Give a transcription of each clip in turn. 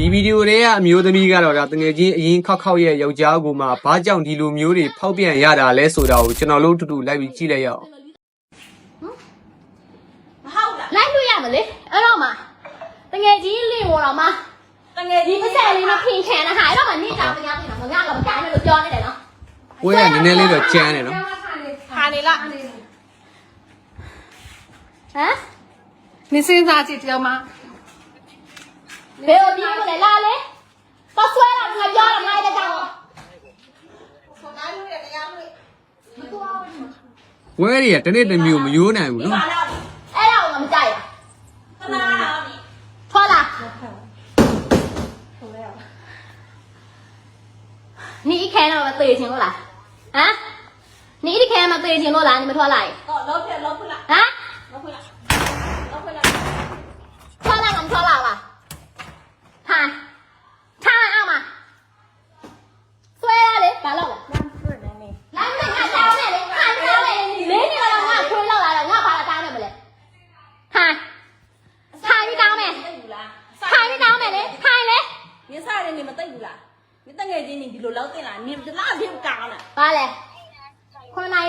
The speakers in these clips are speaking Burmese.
ဒီဗီဒီယိုတွေကအမျိုးသမီးကတော့ဒါတငယ်ချင်းအရင်ခောက်ခောက်ရဲ့ယောက်ျားကိုမှဘာကြောင့်ဒီလိုမျိုးတွေဖောက်ပြန်ရတာလဲဆိုတာကိုကျွန်တော်တို့တူတူလိုက်ပြီးကြည့်လိုက်ရအောင်မဟုတ်လားလိုက်လို့ရမလဲအဲ့တော့မှတငယ်ချင်းလင့်ဝေါ်တော့မှတငယ်ဒီချင်းပစက်လေးမဖင်ခံတာဟာအဲ့တော့မှနင့်တာပညာပြင်တာမငါကမကြိုက်နဲ့လို့ပြောနေတယ်နော်ကိုယ်ကနည်းနည်းလေးတော့ကြမ်းတယ်နော်ဟာနေလားဟမ်နင်စဉ်းစားကြည့်တယောက်မှ ဘယ်လိုပြောလဲလာလေတော့ဆွဲလာငါပြောတာငါလည်းကြောက် ဆောတိုင်းလို့ရတရားလို့ ။ပွဲတွေကတစ်နေ့တစ်မျိုးမယိုးနိုင်ဘူး ဒီ နော် ပါလား အဲ့ဒါကိုငါမကြိုက် ခဏလားဒီ ဘူးထွက်လာ你一看到我对清了啦？啊？你一看嘛对清了啦？你们拖来？ တော့လောက်ပြလောက်ဖလား 啊？ လောက်ဖလားလောက်ဖလား 拖来我们拖来了。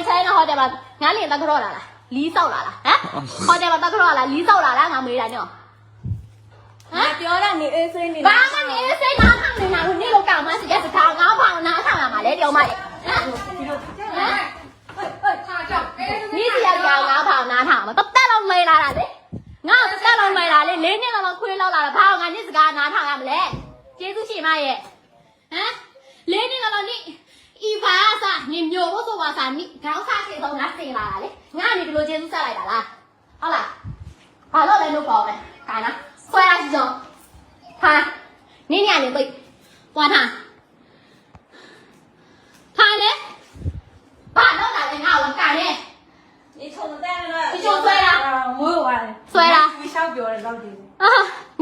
င်ဆိုင်တော့ဟိုတယ်မှာငါလင်တက်ကြော့လာလားလီးဆောက်လာလားဟမ်ဟိုတယ်မှာတက်ကြော့လာလီးဆောက်လာလားငါမေးတာညောဟမ်ပြောတာနေအေးဆေးနေဘာမှနေအေးဆေးနားခံနေတာကိုနေ့လောက်တောင်မှစရက်စကားငါဖောင်နားခံလာမှာလေတောင်မှလေဟမ်ဟမ်မိစီရကြောင်ငါဖောင်နားထောင်မတက်တက်လုံးလဲလာတာလေငါတက်လုံးလဲလာလေလေးနှစ်လောက်ခွေးလောက်လာတာဘာငါနေ့စကားနားထောင်ရမလဲကျေးဇူးရှင်မရဲ့ဟမ်လေးနှစ်လောက်နေ့ ဤဘာသာညညို့ဖို့ဆိုပါစာနိခေါင်းစားချေဆုံးငါစင်လာတာလေငါနေဒီလိုကျေးဇူးဆက်လိုက်တာလားဟုတ်လားဘာလို့လဲလို့ပေါ့လဲခိုင်းလားဆွဲရစီဆုံးဟာနင်းညနေပိတ်ပွားထားခိုင်းလေဘာလို့လာလဲငါ့ကိုကန်နေ 你冲的蛋了你冲对了我有完了。ဆွဲလား 你小表的老弟。 အာ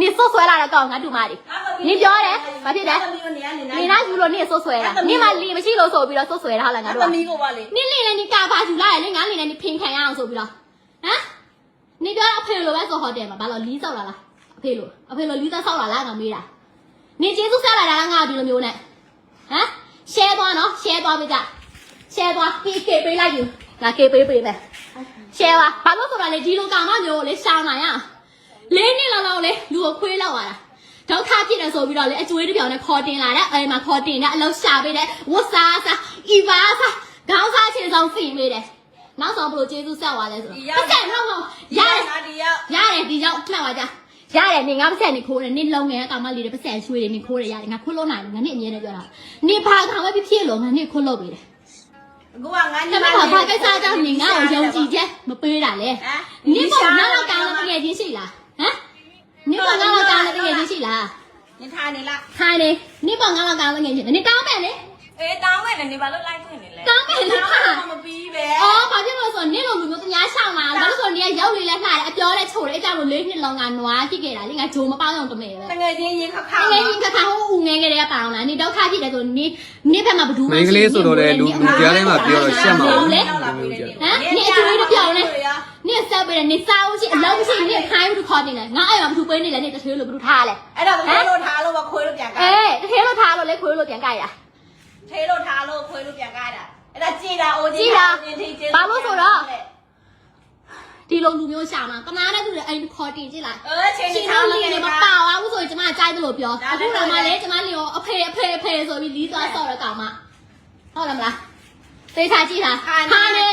နေဆိုးဆွဲလာတော့ကောင်းငါတူမလေးနေပြောတယ်ဘာဖြစ်လဲနေနာယူလို့နေဆိုးဆွဲတာနေမလီမရှိလို့ဆိုပြီးတော့ဆိုးဆွဲတာဟုတ်လားငါတို့တကမီးကိုပါလေနေနေလည်းနေကာပါယူလာတယ်လေငါနေလည်းနေဖင်ခံရအောင်ဆိုပြီးတော့ဟမ်နေပြောအဖေလိုပဲဆိုဟိုတယ်မှာဘာလို့လီးဆောက်လာလားအဖေလိုအဖေလိုလီးသားဆောက်လာလားငါမေးတာနေကျေးဇူးဆက်လာတာကငါဒီလိုမျိုးနဲ့ဟမ် share သွားနော် share သွားပေးကြ share သွား PK ပေးလိုက်ယူငါ K ပေးပေးမယ် share ပါဘာလို့ဆိုတာလဲဒီလိုကောင်မမျိုးကိုလေရှောင်းနိုင်ရအောင် လေးနှစ်လောက်လောက်လေလူကိုခွေးလောက်လာတာဒုက္ခဖြစ်တယ်ဆိုပြီးတော့လေအကျွေးတစ်ပြောင်နဲ့ခေါ်တင်လာတဲ့အဲမှာခေါ်တင်တဲ့အလောက်ရှာပေးတဲ့ဝတ်စားစားအီပါစားခေါင်းစားချင်ဆောင်ဖိပေးတယ်နောက်ဆုံးဘလို့ကျေးဇူးဆက်သွားလဲဆိုတော့ပတ်ဆက်တော့မဟုတ်ရတယ်နာဒီရောက်ရတယ်ဒီရောက်မှတ်ပါကြရတယ်နေငါပတ်ဆက်နေခိုးတယ်နေလုံငယ်ကောင်မလေးတွေပတ်ဆက်ရွှေတွေနေခိုးတယ်ရတယ်ငါခွလို့နိုင်တယ်ငါနေအမြဲတမ်းပြောတာနေဘာကောင်ပဲဖြစ်ဖြစ်လို့ငါနေခွလို့ပေးတယ်ကိုကငါညီတမကဘာကိစ္စကြောင့်နေငါ့ကိုယုံကြည်ချက်မပေးတာလေနေပေါ်ငါတော့ကောင်းတဲ့တကယ်ချင်းရှိလား ဟမ်နေပေါ်ငါတော့ကောင်းတဲ့တကယ်ချင်းရှိလား你ထားနေလားခိုင်းနေနေပေါ်ငါတော့ကောင်းတဲ့တကယ်ချင်းနေကောင်းမယ်လေအေးတောင်းမယ်လေနေဘာလို့လိုက်ခွင့်နေလဲကောင်းမယ်လေဟာမပြီးပဲအော်ဘာဖြစ်လို့ဆိုနေလိုလူမျိုးတ냐ရှောင်းလာဘာလို့ဆိုနေရောက်လေလဲခါတယ်အပြောလဲချိုတယ်အကြောင်းလို့လေးနှစ်လုံးကနွားဖြစ်ခဲ့တာလေငါဂျိုမပေါင်းအောင်တမဲပဲတငယ်ချင်းရင်ခါခါငယ်ကြီးခါခါဟိုဦးငယ်ငယ်တွေကပေါင်းလာနေဒုက္ခဖြစ်တယ်ဆိုနေနေဘက်မှာဘဒူး။မိန်းကလေးဆိုတော့လေလူလူကြားထဲမှာပြောတော့ရှက်မှာဘူးဘူးလေ။ နင့်ဆက်ပေးတယ်နင့်စားဦးရှိအလုံးမရှိနင့်ခိုင်းဘူးခေါ်နေလဲငါအဲ့မှာဘသူပေးနေလဲနင့်တထွေးလို့ဘသူထားလဲအဲ့တော့ခွေးလို့ထားလို့မခွေးလို့ပြန်ကြိုက်အေးတထွေးလို့ထားလို့လေခွေးလို့ပြန်ကြိုက်တာထွေးလို့ထားလို့ခွေးလို့ပြန်ကြိုက်တာအဲ့ဒါကြည်တာအိုကြည်တာဘာလို့ဆိုတော့ဒီလိုလူမျိုးရှာမှာကမားတဲ့သူတွေအိမ်ခေါ်တင်ကြည့်လားအဲချင်းချင်းထားလို့နေမပါဘူးဆိုရင်ကျမကြိုက်တယ်လို့ပြောအခုတော့မှလည်းကျမလျော်အဖေအဖေအဖေဆိုပြီးလီးသွားဆော့ရကောင်မဟုတ်လားမလားသိချာကြည့်လားခိုင်နေ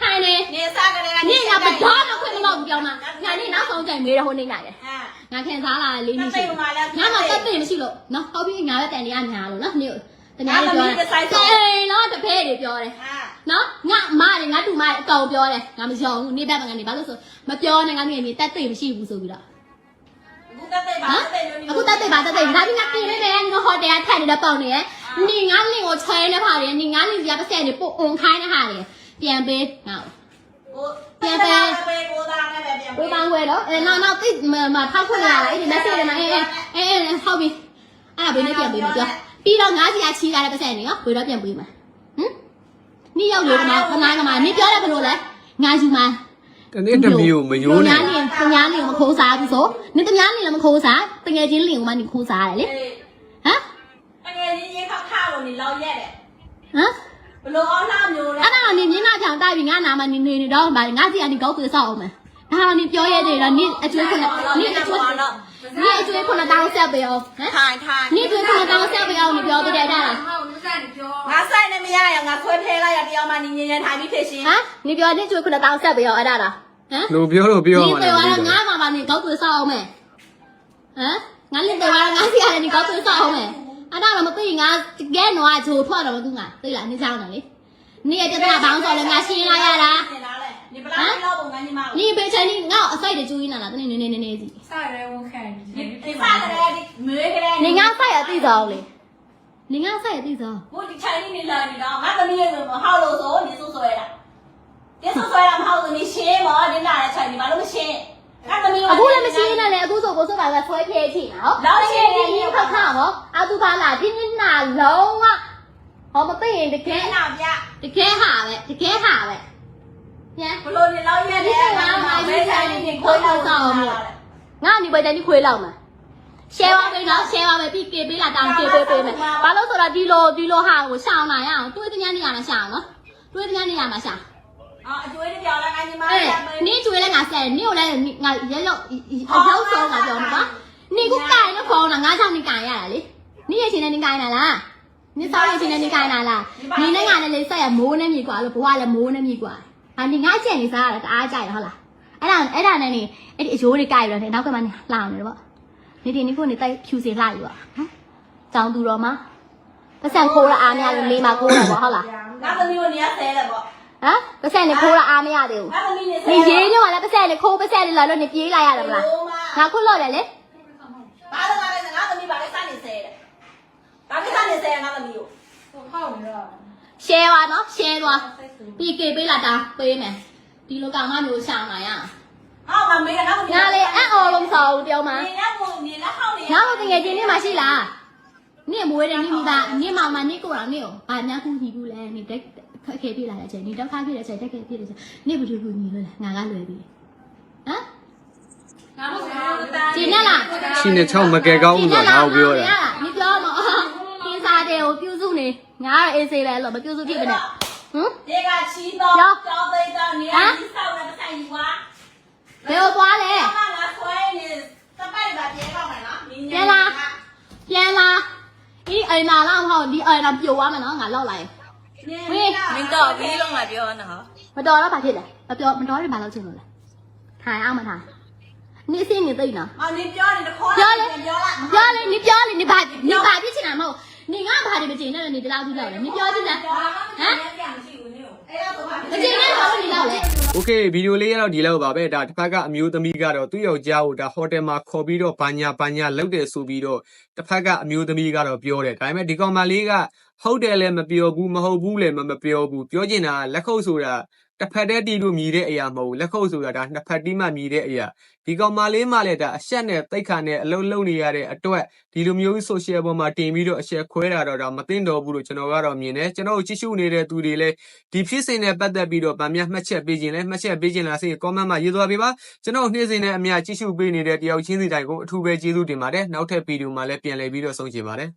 ခိုင်နေနေစားက နင့်ကဘတော်မခွင့်မလို့ပြောမှာငါနေ့နောက်ဆုံးကြိုင်မေးတော့ဟိုနေနိုင်တယ်ဟာငါခင်စားလာလေးမရှိတတ်သိမ်းပါလားငါမှတက်သိမရှိလို့နော်ဟုတ်ပြီငါပဲတန်တရားညာလို့နော်နေ့တညာအဲ့လေးဒါပြောမင်းတစ်ဆိုင်ဆုံးတယ်အေးနော်တဖဲတွေပြောတယ်ဟာနော်ငါမတယ်ငါတူမတယ်အကောင်ပြောတယ်ငါမယုံဘူးနေ့ဘက်မှာငါနေဘာလို့ဆိုမပြောနဲ့ငါနေနေတက်သိမရှိဘူးဆိုပြီးတော့အခုတက်သိမ်းပါတက်သိမ်းလို့အခုတက်သိပါတက်သိဒါပြီးငါပြင်နေတယ်ငါဟိုတယ်ထိုင်နေတဲ့ပေါင်နေရနေငါလင်ကိုချဲနေပါလေနေငါလင်စီကပတ်စက်နေပို့အွန်ခိုင်းနေဟာလေပြန်ပေးငါကို ပြန်ပြန်ပဲကိုသားနဲ့ပဲပြန်ဝေးပန်းဝဲတော့အဲနောက်နောက်သိမထောက်ခွင့်ရလားအဲ့ဒီ message တွေမှာအဲအဲအဲအဲဟုတ်ပြီအဲ့ဒါဘယ်နဲ့ပြန်ပေးမှာပြောပြီးတော့ငါးစီကချီးလာတဲ့ပတ်စက်နေနော်ဝေးတော့ပြန်ပေးမှာဟမ်နိရောက်လို့ကမှခဏကမှနိပြောတယ်ဘယ်လိုလဲငါယူမှာတနေ့တစ်မျိုးမယိုးတနဲ့များနေတများနေမခိုးစားဘူးဆိုနင်တများနေလည်းမခိုးစားတငယ်ချင်းလင်ကမှနေခိုးစားရတယ်လေအေးဟမ်တကယ်ကြီးရေခါခါလို့နေလောက်ရက်တယ်ဟမ်ဘ လို့အောင်လှမျိုးလဲအဲ့ဒါတော့နေမျက်နှာဖြောင်တိုက်ပြီးငါနာမနေနေနေတော့ဗာငါစီကနေကောက်သွေးဆောက်အောင်မယ်ဒါတော့နေပြောရဲတယ်တော့နေအကျွေးခွနဲ့နေအကျွေးနေအကျွေးခွနဲ့တောင်းဆက်ပေးအောင်ဟမ်ထိုင်ထိုင်နေအကျွေးခွနဲ့တောင်းဆက်ပေးအောင်နေပြောသေးတယ်အဲ့ဒါလားဟောမစနေပြောငါဆိုင်နေမရရငါဆွဲဖဲလိုက်ရတရားမှနေငြင်းငြင်းထိုင်ပြီးဖြစ်ရှင်ဟမ်နေပြောနေအကျွေးခွနဲ့တောင်းဆက်ပေးအောင်အဲ့ဒါလားဟမ်လို့ပြောလို့ပြောနေမှပြောလည်းရငါမှပါနေကောက်သွေးဆောက်အောင်မယ်ဟမ်ငါလင်ပြောရငါစီကနေကောက်သွေးဆောက်အောင်မယ် အဲ့ဒါတော့မသိငါတကယ်တော့ဂျိုထွက်တော့မသူငါသိလားနေကြောင်းတယ်လေနေရတဲ့ဘောင်းဆိုလည်းငါရှင်းလာရတာနေပလာလောက်ပုံငန်းညီမကိုနေပဲချင်းနေငါ့အစိုက်တကျူးရင်းလာလားတနေ့နည်းနည်းနည်းနည်းစီစရဲဝန်ခံနေဒီစရဲဒီမွေးကလေးနေငါစိုက်ရသိသောလေနေငါစိုက်ရသိသောဟိုဒီချိုင်းနေလာနေတော့ငါသမီးရဲ့ဆိုမဟောက်လို့ဆိုနေဆိုဆိုရတာတင်းဆိုဆိုရမဟောက်ဆိုနေရှင်းမော်တင်းလာတဲ့ချိုင်းဒီမလို့မရှင်း ငါသမီးအခုလည်းမရှိနေလေအခုဆိုကိုဆိုပါကဆွဲဖြဲချိနော်ဖြဲဖြဲခါခါဟောအတူပါလာဒီနေ့နာလုံးဝဟောမသိရင်တကကဲယ်နာပြတကယ်ဟာပဲတကယ်ဟာပဲပြန်ဘလို့နေလောက်ရက်တယ်ငါမဘဲချိုင်နေခွေးလောက်ဆောင်လို့ငါနေပဲတန်းခွေးလောက်မှာ share ပါမယ်နော် share ပါမယ်ပြီးကေပေးလာတောင်းကေပေးပေးမယ်ဘာလို့ဆိုတော့ဒီလိုဒီလိုဟာကိုရှောင်းလာရအောင်တွေးတ냐နေရမှာရှောင်းနော်တွေးတ냐နေရမှာရှောင်း อ๋ออจุ้ยเนี่ยเปียวแล้วไงညီမအဲ့နင့်ကျွေးလဲငါဆက်နင့်ကိုလဲငါရက်လောက်အရောက်ဆုံးငါပြောမှာပါနင့်ကိုကိုင်တော့ခေါင်းလားငါကြောင့်နင့်ကိုင်ရတာလေနင့်ရဲ့ချင်းနဲ့နင့်ကိုင်တာလားနင့်စောင်းရဲ့ချင်းနဲ့နင့်ကိုင်တာလားနင့်နဲ့ငါနဲ့လေဆက်ရမိုးနဲ့မြေကွာလို့ဘဝလည်းမိုးနဲ့မြေကွာဟာနင့်ငါချက်နေစားရတာတအားကြိုက်ရဟုတ်လားအဲ့ဒါအဲ့ဒါနဲ့နေအဲ့ဒီအရိုးတွေကိုင်ရတော့နောက်ကမှလာအောင်လေပေါ့နေတင်နင့်ကိုနေတိုက်ဖြူစင်လှယူပါဟမ်ကြောင်သူတော်မှာပတ်စံခိုးရအားများလို့နေမှာခိုးတာပေါ့ဟုတ်လားငါသမီးကိုနေရဆဲတယ်ပေါ့ ဟမ်ပတ်ဆက်နေခိုးတာအားမရသေးဘူး။ဒီရေးညောင်းကလည်းပတ်ဆက်နေခိုးပတ်ဆက်နေလာလို့နေပြေးလိုက်ရတယ်မလား။ငါခွတ်လို့တယ်လေ။ဘာလို့ငါလဲငါသမီးဘာလဲစနေဆဲတယ်။ဘာကိစ္စနေဆဲငါသမီးကို။ဟောက်နေတော့ share ပါနော် share သွား။ PK ပေးလာတာပေးမယ်။ဒီလိုကောင်မမျိုးရှောင်းလာရအောင်။အော်မမေးငါ့ကိုငါလည်းအံ့ဩလို့မဆောက်ဘူးပြောမှာနေရမို့နေလားဟောင်းနေရငါ့ကိုတကယ်ချင်းနေမှာရှိလားနေမွေးတယ်နေမိသားနေမောင်မနေကိုတော်နေကိုဘာများကူညီဘူးလဲနေတက် ခက်ခဲပြလာတဲ့အချိန်နေတော့ခါပြတဲ့အချိန်တက်ခဲပြတဲ့အချိန်နေဘယ်လိုကူညီလို့လဲငါကလွယ်ပြီဟမ်ငါတို့ကကျင်းနဲ့လားရှိနေ6မကယ်ကောင်းဘူးဆိုတော့ငါပြောတာ你ပြောမခင်းစားတယ်ကိုပြုစုနေငါအေးစေးပဲလို့မပြုစုဖြစ်မနဲ့ဟမ်ဒီကချီ တော့ကြောင်းသိတော့နေရာကြီးဆောက်နေပဆိုင်ယူပါ ဘယ်ကိုသွားလဲ ငါငါဆွဲနေစပိုက်ပါပြေတော့မယ်နော် ပြန်လာဒီအိမ်လာတော့ဟောဒီအိမ်တော့ပြိုသွားမယ်နော်ငါလောက်လိုက် မင်းတော့ပြီးလုံးလာပြောနော် မတော်တော့ဘာဖြစ်လဲမပြောမတော်ရင်ဘာလုပ်ချင်လို့လဲထိုင်အောင်မထိုင်နေစင်းနေသိနော် အော်နေပြောနေတခေါ် ပြောလေ ပြောလား ပြောလေနေပြောလေနေဘာနေဘာဖြစ်ချင်တာမဟုတ်နေငါဘာတွေမချင်နဲ့နေဒီလောက်ကြည့်လိုက်လေနေပြောကြည့်လားဟမ် ပြန်မရှိဘူးနေအဲ့ဒါဆိုပါ မချင်နဲ့တော့နေလောက်လေ โอเคဗီဒီယိုလေးကတော့ဒီလောက်ပါပဲဒါတစ်ဖက်ကအမျိုးသမီးကတော့သူ့ယောက်ျားကိုဒါဟိုတယ်မှာခေါ်ပြီးတော့ဘာညာဘာညာလုပ်တယ်ဆိုပြီးတော့တစ်ဖက်ကအမျိုးသမီးကတော့ပြောတယ်ဒါပေမဲ့ဒီကောင်မလေးက ဟုတ်တယ်လည်းမပြောဘူးမဟုတ်ဘူးလည်းမမပြောဘူးပြောချင်တာကလက်ခုပ်ဆိုတာတစ်ဖက်တည်းတီးလို့မြည်တဲ့အရာမဟုတ်ဘူးလက်ခုပ်ဆိုတာဒါနှစ်ဖက်တီးမှမြည်တဲ့အရာဒီကောင်မလေးမှလည်းဒါအဆက်နဲ့တိတ်ခါနဲ့အလုံးလုံးနေရတဲ့အတွက်ဒီလိုမျိုး social ပေါ်မှာတင်ပြီးတော့အဆက်ခွဲတာတော့ဒါမသိတော့ဘူးလို့ကျွန်တော်ကတော့မြင်တယ်ကျွန်တော်တို့ကြည့်ရှုနေတဲ့သူတွေလည်းဒီဖြစ်စဉ်နဲ့ပတ်သက်ပြီးတော့ဗာမြတ်မှတ်ချက်ပေးခြင်းလဲမှတ်ချက်ပေးခြင်းလားစေ comment မှာရေးသွားပေးပါကျွန်တော်နေ့စဉ်နဲ့အများကြည့်ရှုပေးနေတဲ့တယောက်ချင်းစီတိုင်းကိုအထူးပဲကျေးဇူးတင်ပါတယ်နောက်ထပ်ဗီဒီယိုမှာလည်းပြန်လည်ပြီးတော့ဆုံးချင်ပါတယ်